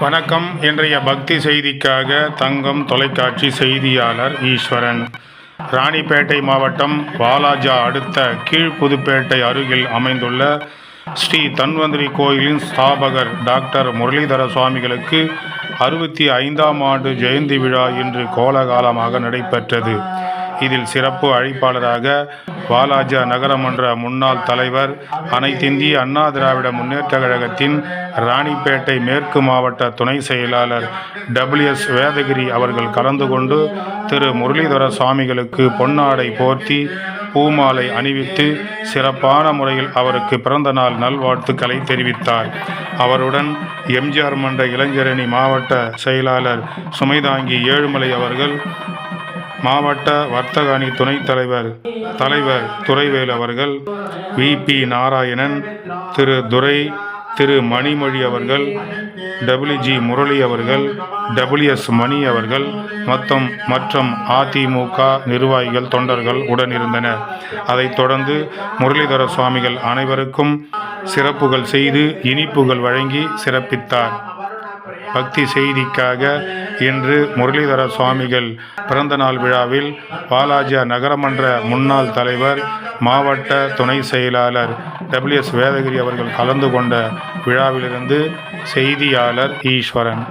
வணக்கம். இன்றைய பக்தி செய்திக்காக தங்கம் தொலைக்காட்சி செய்தியாளர் ஈஸ்வரன். ராணிப்பேட்டை மாவட்டம் வாலாஜா அடுத்த கீழ்ப்புதுப்பேட்டை அருகில் அமைந்துள்ள ஸ்ரீ தன்வந்திரி கோயிலின் ஸ்தாபகர் டாக்டர் முரளிதர சுவாமிகளுக்கு அறுபத்தி ஐந்தாம் ஆண்டு ஜெயந்தி விழா இன்று கோலகாலமாக நடைபெற்றது. இதில் சிறப்பு அழைப்பாளராக வாலாஜா நகரமன்ற முன்னாள் தலைவர் அனைத்திந்திய அண்ணா திராவிட முன்னேற்றக் கழகத்தின் ராணிப்பேட்டை மேற்கு மாவட்ட துணை செயலாளர் டபிள்யூஎஸ் வேதகிரி அவர்கள் கலந்து கொண்டு திரு முரளிதர சுவாமிகளுக்கு பொன்னாடை போர்த்தி பூமாலை அணிவித்து சிறப்பான முறையில் அவருக்கு பிறந்த நாள் நல்வாழ்த்துக்களை தெரிவித்தார். அவருடன் எம்ஜிஆர் மன்ற இளைஞரணி மாவட்ட செயலாளர் சுமைதாங்கி ஏழுமலை அவர்கள் மாவட்ட வர்த்தக அணி துணைத் தலைவர் தலைவர் துறைவேல் அவர்கள் விபி நாராயணன் திரு. துரை திரு. மணிமொழி அவர்கள் டபிள்யூஜி முரளி அவர்கள் டபிள்யூஎஸ் மணி அவர்கள் மொத்தம் மற்றும் அதிமுக நிர்வாகிகள் தொண்டர்கள் உடனிருந்தனர் அதைத் தொடர்ந்து முரளிதர சுவாமிகள் அனைவருக்கும் சிறப்புகள் செய்து இனிப்புகள் வழங்கி சிறப்பித்தார். பக்தி செய்திக்காக இன்று முரளிதர சுவாமிகள் பிறந்தநாள் விழாவில் பாலாஜியா நகரமன்ற முன்னாள் தலைவர் மாவட்ட துணை செயலாளர் டபிள்யூஎஸ் வேதகிரி அவர்கள் கலந்து கொண்ட விழாவிலிருந்து செய்தியாளர் ஈஸ்வரன்.